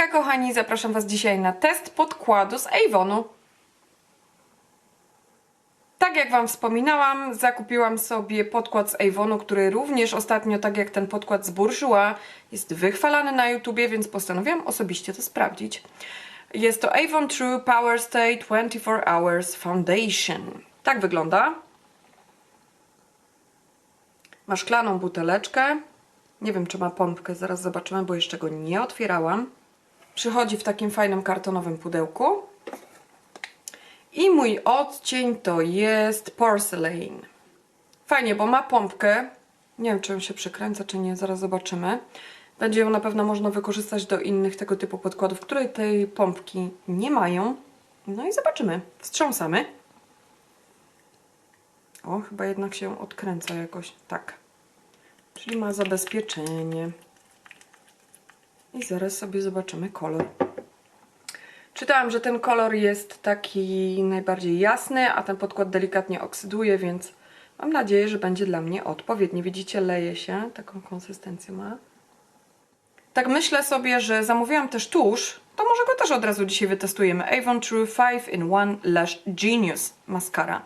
Hejka kochani, zapraszam Was dzisiaj na test podkładu z Avonu. Tak jak Wam wspominałam, zakupiłam sobie podkład z Avonu, który również ostatnio, tak jak ten podkład z Bourjois, jest wychwalany na YouTubie, więc postanowiłam osobiście to sprawdzić. Jest to Avon True Power Stay 24 Hours Foundation. Tak wygląda. Ma szklaną buteleczkę. Nie wiem, czy ma pompkę, zaraz zobaczymy, bo jeszcze go nie otwierałam. Przychodzi w takim fajnym kartonowym pudełku. I mój odcień to jest Porcelain. Fajnie, bo ma pompkę. Nie wiem, czy on się przykręca, czy nie, zaraz zobaczymy. Będzie ją na pewno można wykorzystać do innych tego typu podkładów, które tej pompki nie mają. No i zobaczymy. Wstrząsamy. O, chyba jednak się odkręca jakoś. Tak. Czyli ma zabezpieczenie. I zaraz sobie zobaczymy kolor. Czytałam, że ten kolor jest taki najbardziej jasny, a ten podkład delikatnie oksyduje, więc mam nadzieję, że będzie dla mnie odpowiedni. Widzicie, leje się, taką konsystencję ma. Tak myślę sobie, że zamówiłam też tusz, to może go też od razu dzisiaj wytestujemy. Avon True 5 in 1 Lash Genius Mascara.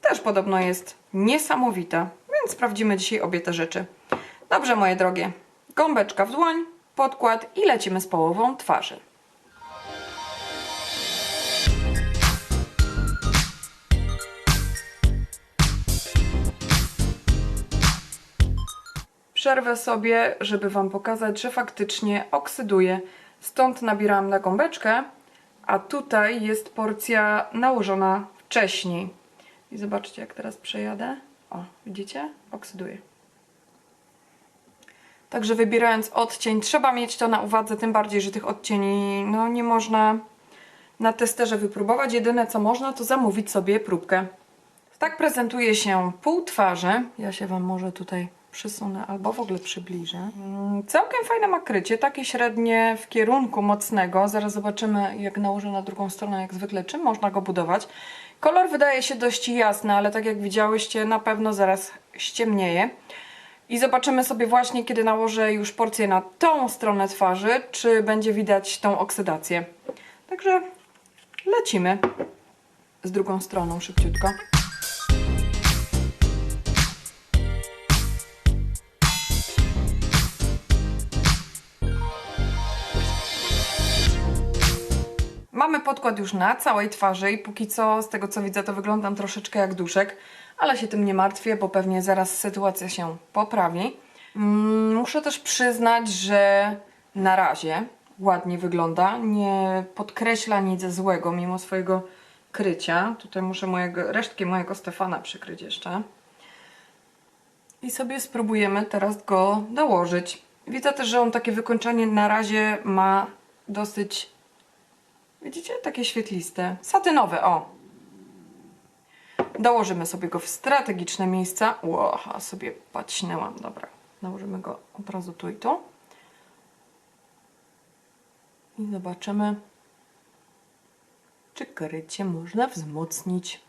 Też podobno jest niesamowita, więc sprawdzimy dzisiaj obie te rzeczy. Dobrze, moje drogie. Gąbeczka w dłoń, podkład i lecimy z połową twarzy. Przerwę sobie, żeby Wam pokazać, że faktycznie oksyduje. Stąd nabierałam na gąbeczkę, a tutaj jest porcja nałożona wcześniej. I zobaczcie, jak teraz przejadę. O, widzicie? Oksyduje. Także wybierając odcień, trzeba mieć to na uwadze, tym bardziej, że tych odcieni no, nie można na testerze wypróbować. Jedyne co można, to zamówić sobie próbkę. Tak prezentuje się pół twarzy. Ja się Wam może tutaj przysunę albo w ogóle przybliżę. Mm, Całkiem fajne ma krycie, takie średnie w kierunku mocnego. Zaraz zobaczymy, jak nałożę na drugą stronę, jak zwykle, czym można go budować. Kolor wydaje się dość jasny, ale tak jak widziałyście, na pewno zaraz ściemnieje. I zobaczymy sobie właśnie, kiedy nałożę już porcję na tą stronę twarzy, czy będzie widać tą oksydację. Także lecimy z drugą stroną szybciutko. Mamy podkład już na całej twarzy i póki co, z tego co widzę, to wyglądam troszeczkę jak duszek, ale się tym nie martwię, bo pewnie zaraz sytuacja się poprawi. Mm, Muszę też przyznać, że na razie ładnie wygląda, nie podkreśla nic złego mimo swojego krycia. Tutaj muszę mojego, resztki mojego Stefana przykryć jeszcze. I sobie spróbujemy teraz go dołożyć. Widzę też, że on takie wykończenie na razie ma dosyć Widzicie? Takie świetliste. Satynowe, o. Dołożymy sobie go w strategiczne miejsca. Łoha, sobie paćnęłam. Dobra, nałożymy go od razu tu i tu. I zobaczymy, czy krycie można wzmocnić.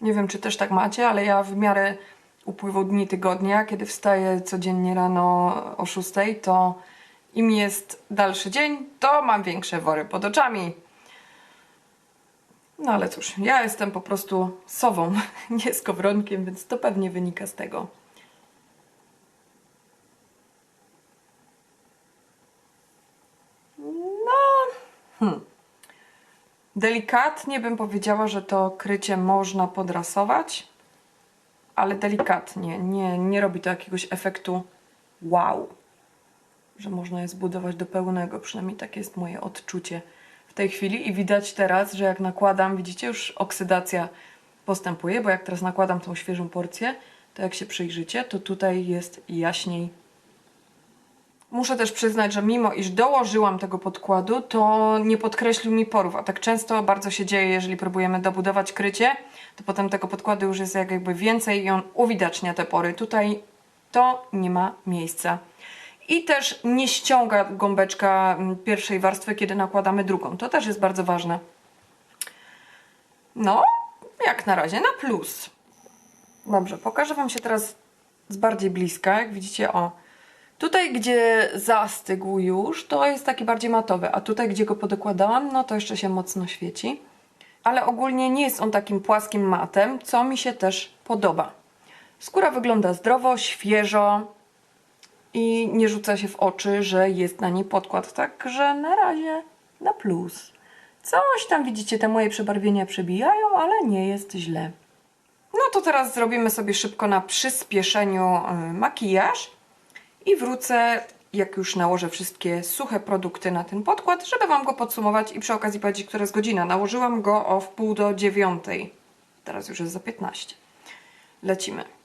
Nie wiem, czy też tak macie, ale ja w miarę upływu dni tygodnia, kiedy wstaję codziennie rano o 6, to im jest dalszy dzień, to mam większe wory pod oczami. No ale cóż, ja jestem po prostu sową, nie skowronkiem, więc to pewnie wynika z tego. No, hmm. delikatnie bym powiedziała, że to krycie można podrasować, ale delikatnie, nie, nie robi to jakiegoś efektu wow że można je zbudować do pełnego. Przynajmniej takie jest moje odczucie w tej chwili. I widać teraz, że jak nakładam, widzicie, już oksydacja postępuje, bo jak teraz nakładam tą świeżą porcję, to jak się przyjrzycie, to tutaj jest jaśniej. Muszę też przyznać, że mimo iż dołożyłam tego podkładu, to nie podkreślił mi porów, a tak często bardzo się dzieje, jeżeli próbujemy dobudować krycie, to potem tego podkładu już jest jak jakby więcej i on uwidacznia te pory. Tutaj to nie ma miejsca. I też nie ściąga gąbeczka mm, pierwszej warstwy, kiedy nakładamy drugą. To też jest bardzo ważne. No, jak na razie na plus. Dobrze, pokażę Wam się teraz z bardziej bliska. Jak widzicie, o, Tutaj, gdzie zastygł już, to jest taki bardziej matowy, a tutaj, gdzie go podokładałam, no to jeszcze się mocno świeci. Ale ogólnie nie jest on takim płaskim matem, co mi się też podoba. Skóra wygląda zdrowo, świeżo i nie rzuca się w oczy, że jest na niej podkład. Także na razie na plus. Coś tam widzicie, te moje przebarwienia przebijają, ale nie jest źle. No to teraz zrobimy sobie szybko na przyspieszeniu y, makijaż i wrócę, jak już nałożę wszystkie suche produkty na ten podkład, żeby Wam go podsumować i przy okazji powiedzieć, która jest godzina. Nałożyłam go o wpół do dziewiątej. Teraz już jest za 15. Lecimy.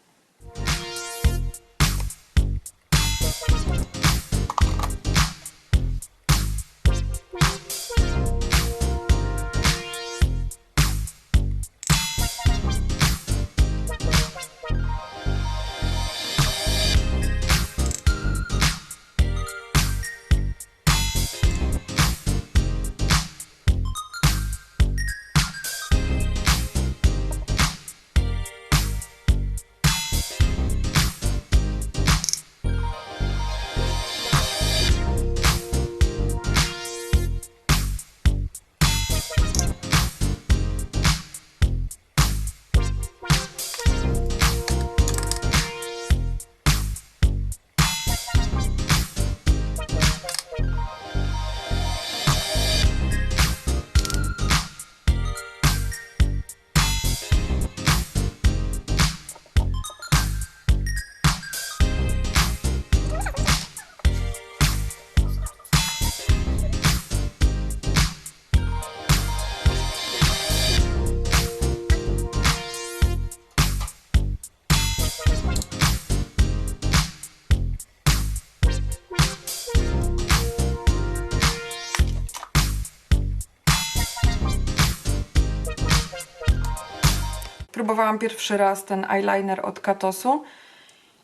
Próbowałam pierwszy raz ten eyeliner od Katosu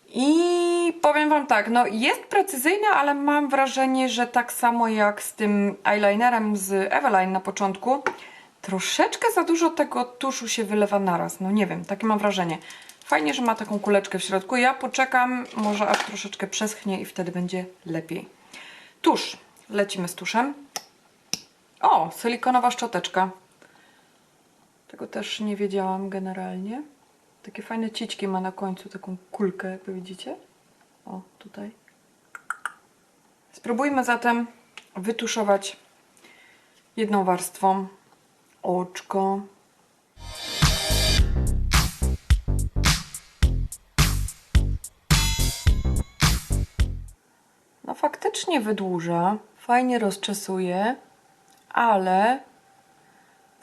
i powiem Wam tak, no jest precyzyjny, ale mam wrażenie, że tak samo jak z tym eyelinerem z Eveline na początku, troszeczkę za dużo tego tuszu się wylewa naraz. No nie wiem, takie mam wrażenie. Fajnie, że ma taką kuleczkę w środku. Ja poczekam, może aż troszeczkę przeschnie i wtedy będzie lepiej. Tusz. Lecimy z tuszem. O, silikonowa szczoteczka. Tego też nie wiedziałam generalnie. Takie fajne ciczki ma na końcu, taką kulkę, jak widzicie. O, tutaj. Spróbujmy zatem wytuszować jedną warstwą oczko. No faktycznie wydłuża, fajnie rozczesuje, ale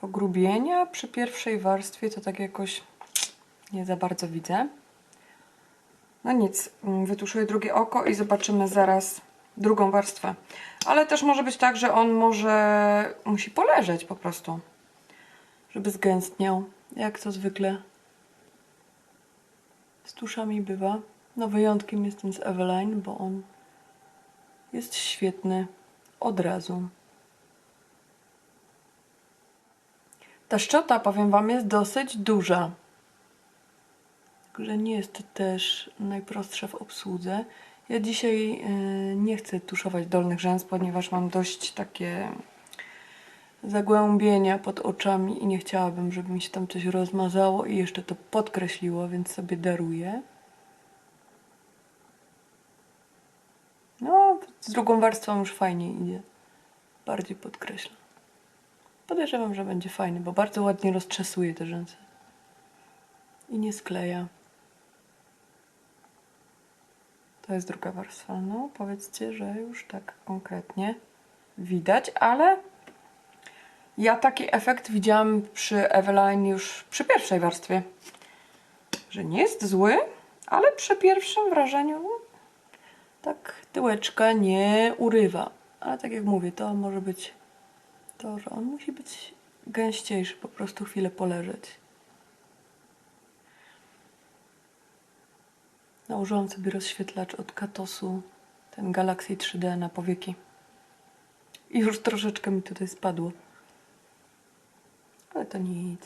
pogrubienia przy pierwszej warstwie to tak jakoś nie za bardzo widzę. No nic, mm, wytuszuję drugie oko i zobaczymy zaraz drugą warstwę. Ale też może być tak, że on może musi poleżeć po prostu, żeby zgęstniał, jak to zwykle z tuszami bywa. No wyjątkiem jest ten z Eveline, bo on jest świetny od razu. Ta szczota, powiem Wam, jest dosyć duża. Także nie jest też najprostsza w obsłudze. Ja dzisiaj y, nie chcę tuszować dolnych rzęs, ponieważ mam dość takie zagłębienia pod oczami i nie chciałabym, żeby mi się tam coś rozmazało i jeszcze to podkreśliło, więc sobie daruję. No, z drugą warstwą już fajnie idzie. Bardziej podkreśla. Podejrzewam, że będzie fajny, bo bardzo ładnie rozczesuje te rzęsy. I nie skleja. To jest druga warstwa. No, powiedzcie, że już tak konkretnie widać, ale ja taki efekt widziałam przy Eveline już przy pierwszej warstwie. Że nie jest zły, ale przy pierwszym wrażeniu no, tak tyłeczka nie urywa. Ale tak jak mówię, to może być to, że on musi być gęściejszy, po prostu chwilę poleżeć. Nałożyłam sobie rozświetlacz od Katosu, ten Galaxy 3D na powieki. I już troszeczkę mi tutaj spadło. Ale to nic.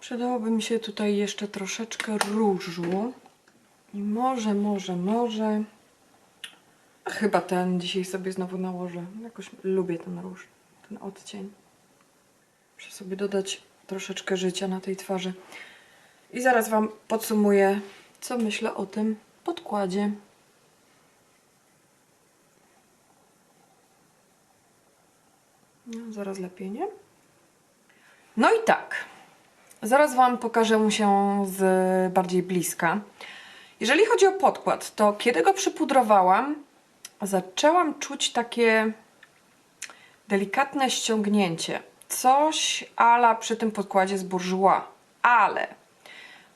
Przydałoby mi się tutaj jeszcze troszeczkę różu. I może, może, może... Chyba ten dzisiaj sobie znowu nałożę. Jakoś lubię ten róż, ten odcień. Muszę sobie dodać troszeczkę życia na tej twarzy. I zaraz Wam podsumuję, co myślę o tym podkładzie. No, zaraz lepiej, nie? No i tak. Zaraz Wam pokażę się z bardziej bliska. Jeżeli chodzi o podkład, to kiedy go przypudrowałam, zaczęłam czuć takie delikatne ściągnięcie. Coś ala przy tym podkładzie z bourgeois. Ale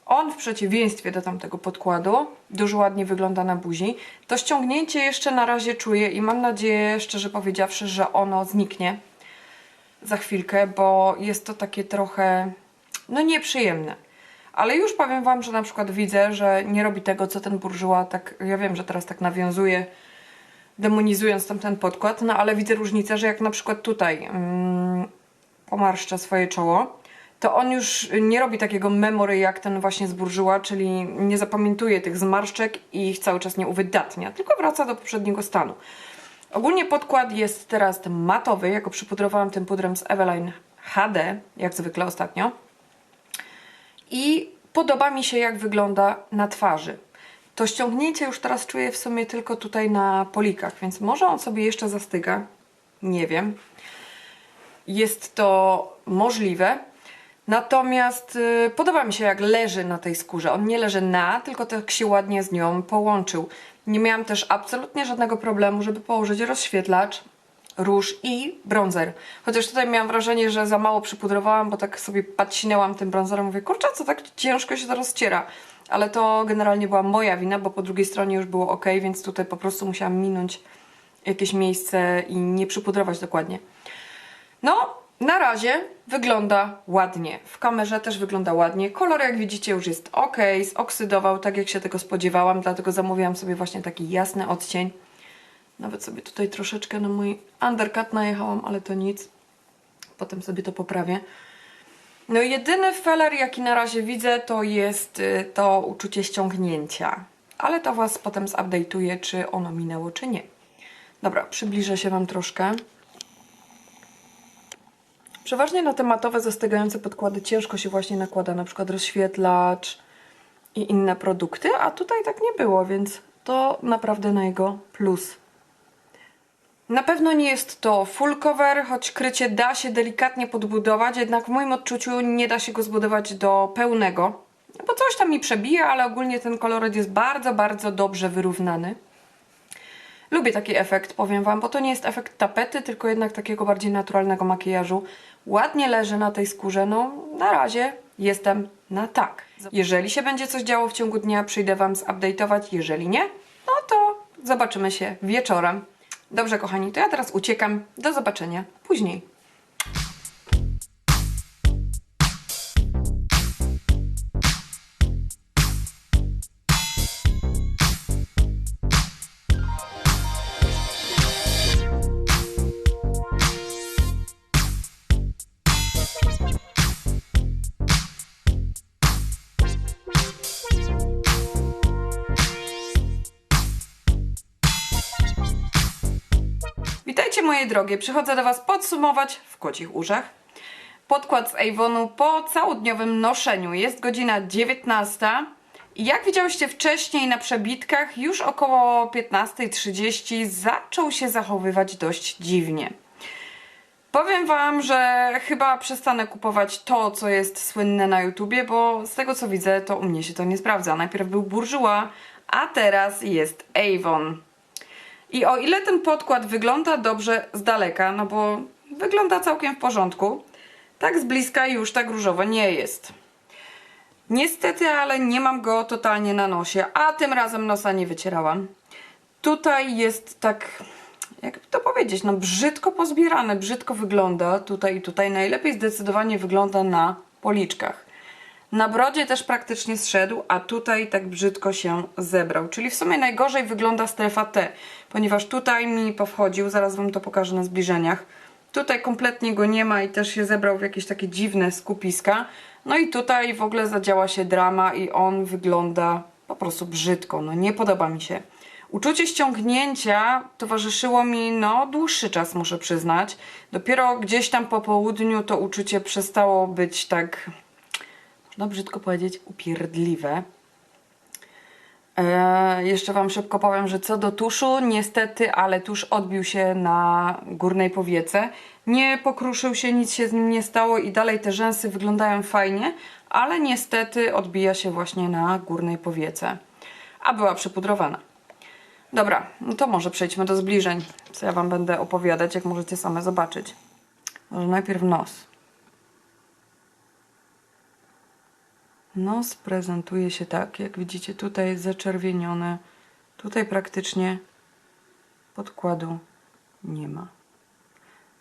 on w przeciwieństwie do tamtego podkładu dużo ładnie wygląda na buzi. To ściągnięcie jeszcze na razie czuję i mam nadzieję, szczerze powiedziawszy, że ono zniknie za chwilkę, bo jest to takie trochę no nieprzyjemne. Ale już powiem Wam, że na przykład widzę, że nie robi tego, co ten bourgeois, tak, ja wiem, że teraz tak nawiązuje, demonizując tamten podkład, no ale widzę różnicę, że jak na przykład tutaj mm, pomarszczę swoje czoło, to on już nie robi takiego memory jak ten właśnie z bourgeois, czyli nie zapamiętuje tych zmarszczek i ich cały czas nie uwydatnia, tylko wraca do poprzedniego stanu. Ogólnie podkład jest teraz matowy, jako przypudrowałam tym pudrem z Eveline HD, jak zwykle ostatnio. I podoba mi się, jak wygląda na twarzy. To ściągnięcie już teraz czuję w sumie tylko tutaj na polikach, więc może on sobie jeszcze zastyga. Nie wiem. Jest to możliwe. Natomiast y, podoba mi się, jak leży na tej skórze. On nie leży na, tylko tak się ładnie z nią połączył. Nie miałam też absolutnie żadnego problemu, żeby położyć rozświetlacz, róż i bronzer. Chociaż tutaj miałam wrażenie, że za mało przypudrowałam, bo tak sobie pacinęłam tym bronzerem. Mówię, kurczę, co tak ciężko się to rozciera. Ale to generalnie była moja wina, bo po drugiej stronie już było ok, więc tutaj po prostu musiałam minąć jakieś miejsce i nie przypudrować dokładnie. No, na razie wygląda ładnie. W kamerze też wygląda ładnie. Kolor, jak widzicie, już jest ok, zoksydował, tak jak się tego spodziewałam, dlatego zamówiłam sobie właśnie taki jasny odcień. Nawet sobie tutaj troszeczkę na mój undercut najechałam, ale to nic. Potem sobie to poprawię. No jedyny feller, jaki na razie widzę, to jest y, to uczucie ściągnięcia. Ale to Was potem zupdate'uję, czy ono minęło, czy nie. Dobra, przybliżę się Wam troszkę. Przeważnie na te matowe, zastygające podkłady ciężko się właśnie nakłada, na przykład rozświetlacz i inne produkty, a tutaj tak nie było, więc to naprawdę na jego plus. Na pewno nie jest to full cover, choć krycie da się delikatnie podbudować, jednak w moim odczuciu nie da się go zbudować do pełnego, bo coś tam mi przebija, ale ogólnie ten koloryt jest bardzo, bardzo dobrze wyrównany. Lubię taki efekt, powiem Wam, bo to nie jest efekt tapety, tylko jednak takiego bardziej naturalnego makijażu. Ładnie leży na tej skórze, no na razie jestem na tak. Jeżeli się będzie coś działo w ciągu dnia, przyjdę Wam zupdate'ować, jeżeli nie, no to zobaczymy się wieczorem. Dobrze, kochani, to ja teraz uciekam. Do zobaczenia później. Witajcie moje drogie, przychodzę do Was podsumować w kocich uszach podkład z Avonu po całodniowym noszeniu. Jest godzina 19 i jak widziałyście wcześniej na przebitkach, już około 15.30 zaczął się zachowywać dość dziwnie. Powiem Wam, że chyba przestanę kupować to, co jest słynne na YouTubie, bo z tego co widzę, to u mnie się to nie sprawdza. Najpierw był Bourjois, a teraz jest Avon. I o ile ten podkład wygląda dobrze z daleka, no bo wygląda całkiem w porządku, tak z bliska już tak różowo nie jest. Niestety, ale nie mam go totalnie na nosie, a tym razem nosa nie wycierałam. Tutaj jest tak, jak to powiedzieć, no brzydko pozbierane, brzydko wygląda tutaj i tutaj. Najlepiej zdecydowanie wygląda na policzkach. Na brodzie też praktycznie zszedł, a tutaj tak brzydko się zebrał. Czyli w sumie najgorzej wygląda strefa T, ponieważ tutaj mi powchodził, zaraz Wam to pokażę na zbliżeniach. Tutaj kompletnie go nie ma i też się zebrał w jakieś takie dziwne skupiska. No i tutaj w ogóle zadziała się drama i on wygląda po prostu brzydko, no nie podoba mi się. Uczucie ściągnięcia towarzyszyło mi, no, dłuższy czas, muszę przyznać. Dopiero gdzieś tam po południu to uczucie przestało być tak, można brzydko powiedzieć, upierdliwe. E, jeszcze Wam szybko powiem, że co do tuszu, niestety, ale tusz odbił się na górnej powiece. Nie pokruszył się, nic się z nim nie stało i dalej te rzęsy wyglądają fajnie, ale niestety odbija się właśnie na górnej powiece. A była przypudrowana. Dobra, no to może przejdźmy do zbliżeń, co ja Wam będę opowiadać, jak możecie same zobaczyć. Może najpierw nos. Nos prezentuje się tak, jak widzicie, tutaj jest zaczerwieniony, tutaj praktycznie podkładu nie ma.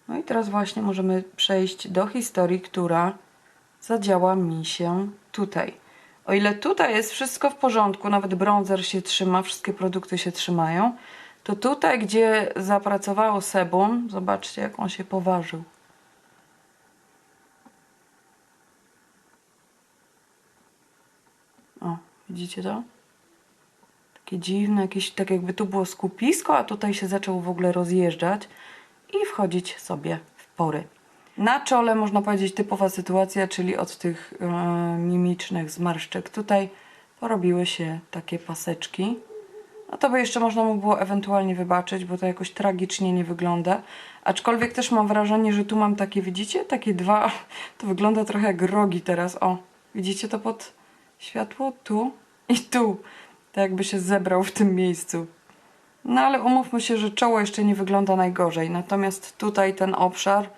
No i teraz właśnie możemy przejść do historii, która zadziała mi się tutaj. O ile tutaj jest wszystko w porządku, nawet bronzer się trzyma, wszystkie produkty się trzymają, to tutaj, gdzie zapracowało sebum, zobaczcie jak on się poważył. O, widzicie to? Takie dziwne, jakieś, tak jakby tu było skupisko, a tutaj się zaczął w ogóle rozjeżdżać i wchodzić sobie w pory. Na czole można powiedzieć typowa sytuacja, czyli od tych e, mimicznych zmarszczek. Tutaj porobiły się takie paseczki. No to by jeszcze można mu było ewentualnie wybaczyć, bo to jakoś tragicznie nie wygląda. Aczkolwiek też mam wrażenie, że tu mam takie, widzicie, takie dwa, to wygląda trochę jak rogi teraz. O, widzicie to pod światło? Tu i tu. Tak jakby się zebrał w tym miejscu. No ale umówmy się, że czoło jeszcze nie wygląda najgorzej. Natomiast tutaj ten obszar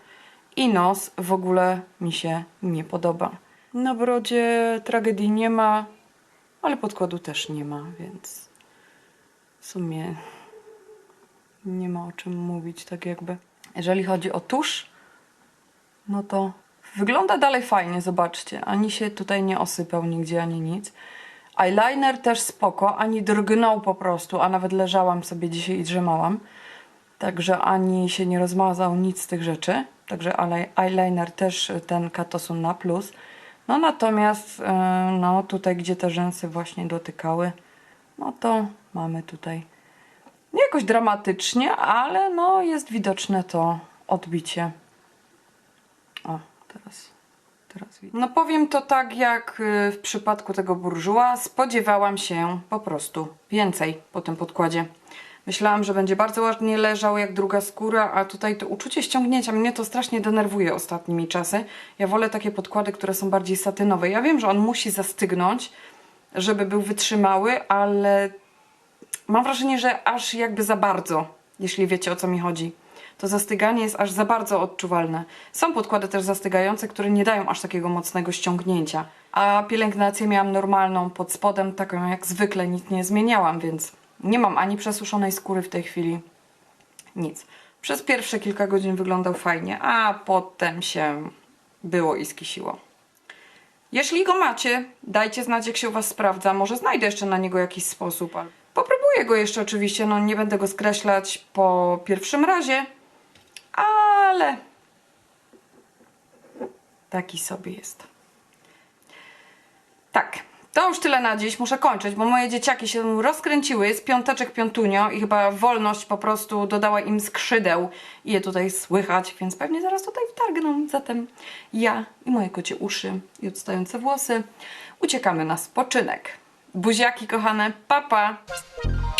i nos w ogóle mi się nie podoba. Na brodzie tragedii nie ma, ale podkładu też nie ma, więc w sumie nie ma o czym mówić, tak jakby. Jeżeli chodzi o tusz, no to wygląda dalej fajnie, zobaczcie. Ani się tutaj nie osypał nigdzie, ani nic. Eyeliner też spoko, ani drgnął po prostu, a nawet leżałam sobie dzisiaj i drzemałam. Także ani się nie rozmazał, nic z tych rzeczy. Także eyeliner też y, ten katosun na plus. No natomiast y, no tutaj, gdzie te rzęsy właśnie dotykały, no to mamy tutaj nie jakoś dramatycznie, ale no jest widoczne to odbicie. Teraz, teraz widzę. No powiem to tak, jak y, w przypadku tego burżuła, spodziewałam się po prostu więcej po tym podkładzie. Myślałam, że będzie bardzo ładnie leżał jak druga skóra, a tutaj to uczucie ściągnięcia mnie to strasznie denerwuje ostatnimi czasy. Ja wolę takie podkłady, które są bardziej satynowe. Ja wiem, że on musi zastygnąć, żeby był wytrzymały, ale mam wrażenie, że aż jakby za bardzo, jeśli wiecie o co mi chodzi. To zastyganie jest aż za bardzo odczuwalne. Są podkłady też zastygające, które nie dają aż takiego mocnego ściągnięcia. A pielęgnację miałam normalną pod spodem, taką jak zwykle, nic nie zmieniałam, więc nie mam ani przesuszonej skóry w tej chwili. Nic. Przez pierwsze kilka godzin wyglądał fajnie, a potem się było i skisiło. Jeśli go macie, dajcie znać, jak się u Was sprawdza. Może znajdę jeszcze na niego jakiś sposób. Popróbuję go jeszcze oczywiście, no nie będę go skreślać po pierwszym razie, ale taki sobie jest. Tak, to już tyle na dziś. Muszę kończyć, bo moje dzieciaki się rozkręciły. Jest piąteczek piątunio i chyba wolność po prostu dodała im skrzydeł i je tutaj słychać, więc pewnie zaraz tutaj wtargną. Zatem ja i moje kocie uszy i odstające włosy uciekamy na spoczynek. Buziaki kochane, papa! Pa.